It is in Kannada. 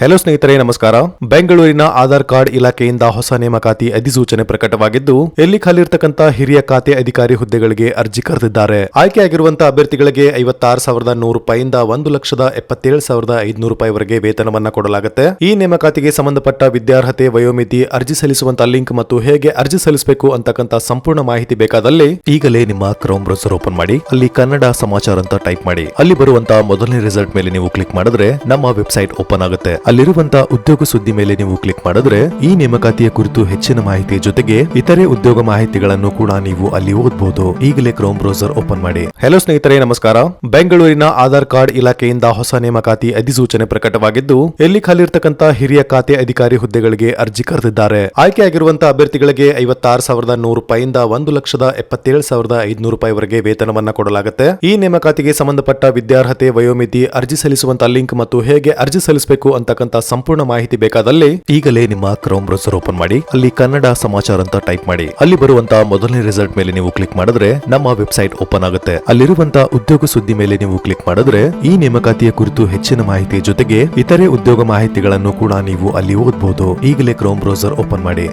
ಹೆಲೋ ಸ್ನೇಹಿತರೆ, ನಮಸ್ಕಾರ. ಬೆಂಗಳೂರಿನ ಆಧಾರ್ ಕಾರ್ಡ್ ಇಲಾಖೆಯಿಂದ ಹೊಸ ನೇಮಕಾತಿ ಅಧಿಸೂಚನೆ ಪ್ರಕಟವಾಗಿದ್ದು, ಎಲ್ಲಿ ಖಾಲಿರ್ತಕ್ಕಂತ ಹಿರಿಯ ಖಾತೆ ಅಧಿಕಾರಿ ಹುದ್ದೆಗಳಿಗೆ ಅರ್ಜಿ ಕರೆದಿದ್ದಾರೆ. ಆಯ್ಕೆಯಾಗಿರುವಂತಹ ಅಭ್ಯರ್ಥಿಗಳಿಗೆ ಐವತ್ತಾರು ಸಾವಿರದ ನೂರು ರೂಪಾಯಿಂದ ಒಂದು ಲಕ್ಷದ ಎಪ್ಪತ್ತೇಳು ಸಾವಿರದ ಐದುನೂರು ರೂಪಾಯಿವರೆಗೆ ವೇತನವನ್ನ ಕೊಡಲಾಗುತ್ತೆ. ಈ ನೇಮಕಾತಿಗೆ ಸಂಬಂಧಪಟ್ಟ ವಿದ್ಯಾರ್ಹತೆ ವಯೋಮಿತಿ, ಅರ್ಜಿ ಸಲ್ಲಿಸುವಂತಹ ಲಿಂಕ್ ಮತ್ತು ಹೇಗೆ ಅರ್ಜಿ ಸಲ್ಲಿಸಬೇಕು ಅಂತಕ್ಕಂಥ ಸಂಪೂರ್ಣ ಮಾಹಿತಿ ಬೇಕಾದಲ್ಲಿ ಈಗಲೇ ನಿಮ್ಮ ಕ್ರೋಮ್ ಬ್ರೌಸರ್ ಓಪನ್ ಮಾಡಿ, ಅಲ್ಲಿ ಕನ್ನಡ ಸಮಾಚಾರ ಅಂತ ಟೈಪ್ ಮಾಡಿ. ಅಲ್ಲಿ ಬರುವಂತಹ ಮೊದಲನೇ ರಿಸಲ್ಟ್ ಮೇಲೆ ನೀವು ಕ್ಲಿಕ್ ಮಾಡಿದ್ರೆ ನಮ್ಮ ವೆಬ್ಸೈಟ್ ಓಪನ್ ಆಗುತ್ತೆ. ಅಲ್ಲಿರುವಂತಹ ಉದ್ಯೋಗ ಸುದ್ದಿ ಮೇಲೆ ನೀವು ಕ್ಲಿಕ್ ಮಾಡಿದ್ರೆ ಈ ನೇಮಕಾತಿಯ ಕುರಿತು ಹೆಚ್ಚಿನ ಮಾಹಿತಿ ಜೊತೆಗೆ ಇತರೆ ಉದ್ಯೋಗ ಮಾಹಿತಿಗಳನ್ನು ಕೂಡ ನೀವು ಅಲ್ಲಿ ಓದಬಹುದು ಈಗಲೇ ಕ್ರೋಮ್ ಬ್ರೌಸರ್ ಓಪನ್ ಮಾಡಿ. ಹೆಲೋ ಸ್ನೇಹಿತರೆ, ನಮಸ್ಕಾರ. ಬೆಂಗಳೂರಿನ ಆಧಾರ್ ಕಾರ್ಡ್ ಇಲಾಖೆಯಿಂದ ಹೊಸ ನೇಮಕಾತಿ ಅಧಿಸೂಚನೆ ಪ್ರಕಟವಾಗಿದ್ದು, ಎಲ್ಲಿ ಖಾಲಿ ಇರತಕ್ಕಂತ ಹಿರಿಯ ಖಾತೆ ಅಧಿಕಾರಿ ಹುದ್ದೆಗಳಿಗೆ ಅರ್ಜಿ ಕರೆದಿದ್ದಾರೆ. ಆಯ್ಕೆಯಾಗಿರುವಂತಹ ಅಭ್ಯರ್ಥಿಗಳಿಗೆ ಐವತ್ತಾರು ಸಾವಿರದ ನೂರು ರೂಪಾಯಿಂದ ಒಂದು ಲಕ್ಷದ ಎಪ್ಪತ್ತೇಳು ಸಾವಿರದ ಐದುನೂರು ರೂಪಾಯಿವರೆಗೆ ವೇತನವನ್ನ ಕೊಡಲಾಗುತ್ತೆ. ಈ ನೇಮಕಾತಿಗೆ ಸಂಬಂಧಪಟ್ಟ ವಿದ್ಯಾರ್ಹತೆ ವಯೋಮಿತಿ, ಅರ್ಜಿ ಸಲ್ಲಿಸುವಂತಹ ಲಿಂಕ್ ಮತ್ತು ಹೇಗೆ ಅರ್ಜಿ ಸಲ್ಲಿಸಬೇಕು ಅಂತಕ್ಕಂತ ಸಂಪೂರ್ಣ ಮಾಹಿತಿ ಬೇಕಾದಲ್ಲಿ ಈಗಲೇ ನಿಮ್ಮ ಕ್ರೋಮ್ ಬ್ರೌಸರ್ ಓಪನ್ ಮಾಡಿ, ಅಲ್ಲಿ ಕನ್ನಡ ಸಮಾಚಾರ ಅಂತ ಟೈಪ್ ಮಾಡಿ. ಅಲ್ಲಿ ಬರುವಂತಹ ಮೊದಲನೇ ರಿಸಲ್ಟ್ ಮೇಲೆ ನೀವು ಕ್ಲಿಕ್ ಮಾಡಿದ್ರೆ ನಮ್ಮ ವೆಬ್ಸೈಟ್ ಓಪನ್ ಆಗುತ್ತೆ. ಅಲ್ಲಿರುವಂತಹ ಉದ್ಯೋಗ ಸುದ್ದಿ ಮೇಲೆ ನೀವು ಕ್ಲಿಕ್ ಮಾಡಿದ್ರೆ ಈ ನೇಮಕಾತಿಯ ಕುರಿತು ಹೆಚ್ಚಿನ ಮಾಹಿತಿ ಜೊತೆಗೆ ಇತರೆ ಉದ್ಯೋಗ ಮಾಹಿತಿಗಳನ್ನು ಕೂಡ ನೀವು ಅಲ್ಲಿ ಓದಬಹುದು ಈಗಲೇ ಕ್ರೋಮ್ ಬ್ರೌಸರ್ ಓಪನ್ ಮಾಡಿ.